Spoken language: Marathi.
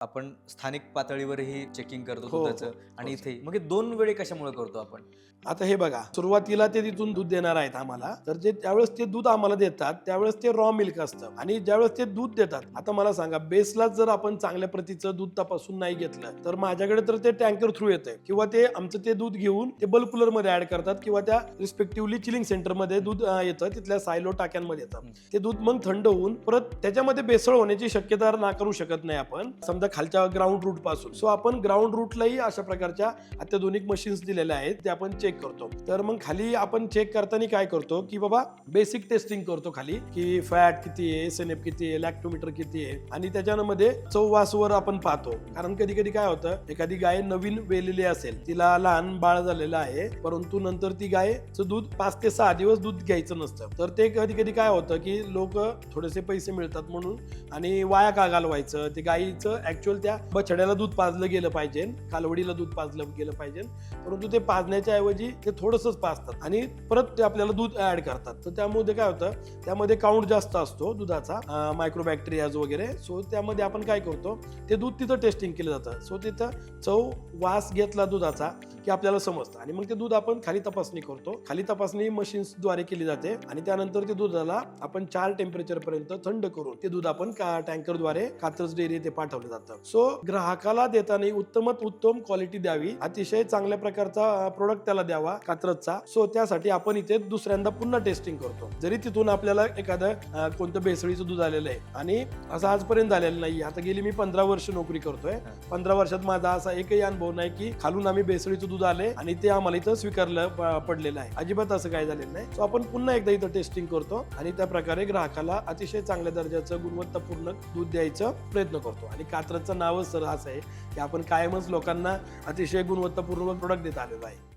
आपण स्थानिक पातळीवरही चेकिंग करतो हो, हो. आणि हो, इथे. मग हे दोन वेळे कशामुळे करतो आपण? आता हे बघा सुरुवातीला ते तिथून दूध देणार आहेत आम्हाला. तर जे त्यावेळेस ते दूध आम्हाला देतात त्यावेळेस ते रॉ मिल्क असतं. आणि ज्यावेळेस ते दूध देतात आता मला सांगा बेसला जर आपण चांगल्या प्रतीचं दूध तपासून नाही घेतलं तर माझ्याकडे तर ते टँकर थ्रू येतंय. किंवा ते आमचं ते दूध घेऊन ते बल्क कूलरमध्ये ऍड करतात किंवा त्या रिस्पेक्टिव्हली चिलिंग सेंटरमध्ये दूध येतं तिथल्या सायलो टाक्यांमध्ये येतं. ते दूध मग थंड होऊन परत त्याच्यामध्ये बेसळ होण्याची शक्यता नाकारू शकत नाही आपण. समजा खालच्या ग्राउंड रूटपासून. सो आपण ग्राउंड रूटलाही अशा प्रकारच्या अत्याधुनिक मशीन्स दिलेल्या आहेत ते आपण चेक करतो. तर मग खाली आपण चेक करताना काय करतो की बाबा बेसिक टेस्टिंग करतो खाली की फॅट किती आहे एस एन एफ किती आहे लॅक्टोमीटर किती आहे आणि त्याच्यामध्ये चौवासवर आपण पाहतो. कारण कधी कधी काय होतं एखादी गाय नवीन वेलेली असेल तिला लहान बाळ झालेलं आहे परंतु नंतर ती गायचं दूध पाच ते सहा दिवस दूध घ्यायचं नसतं. तर ते कधी कधी काय होतं की लोक थोडेसे पैसे मिळतात म्हणून आणि वाया का घालवायचं ते गायीचं ऍक्च्युअल त्या बछड्याला दूध पाजलं गेलं पाहिजे कालवडीला दूध पाजलं गेलं पाहिजे. परंतु ते पाजण्याच्या ऐवजी ते थोडंसंच पाजतात आणि परत ते आपल्याला दूध ऍड करतात. तर त्यामध्ये काय होतं त्यामध्ये काउंट जास्त असतो दुधाचा मायक्रोबॅक्टेरियाज वगैरे. सो त्यामध्ये आपण काय करतो ते दूध तिथं टेस्टिंग केलं जातं. सो तिथं चव वास घेतला दुधाचा की आपल्याला समजतं. आणि मग ते दूध आपण खाली तपासणी करतो. खाली तपासणी machines द्वारे केली जाते. आणि त्यानंतर ते दुधाला आपण चार टेम्परेचर पर्यंत थंड करून ते दूध आपण टँकरद्वारे कात्रज डेअरी ते पाठवलं जातं. सो ग्राहकाला देताना उत्तमात उत्तम क्वालिटी द्यावी. अतिशय चांगल्या प्रकारचा प्रोडक्ट त्याला द्यावा कात्रजचा. सो त्यासाठी आपण इथे दुसऱ्यांदा पुन्हा टेस्टिंग करतो. जरी तिथून आपल्याला एखादं कोणतं भेसळीचं दूध आलेलं आहे. आणि असं आजपर्यंत झालेलं नाही आता गेली मी पंधरा वर्ष नोकरी करतोय. पंधरा वर्षात माझा असा एकही अनुभव नाही की खालून आम्ही बेसळीचं दूध आले आणि ते आम्हाला इथं स्वीकारलं प- पडलेलं आहे. अजिबात असं काय झालेलं नाही. सो आपण पुन्हा एकदा इथं टेस्टिंग करतो आणि त्या प्रकारे ग्राहकाला अतिशय चांगल्या दर्जाचं गुणवत्तापूर्ण दूध द्यायचं प्रयत्न करतो. आणि कात्रजचं नावच सर असं आहे की आपण कायमच लोकांना अतिशय गुणवत्तापूर्ण प्रोडक्ट देत आलेलो आहे.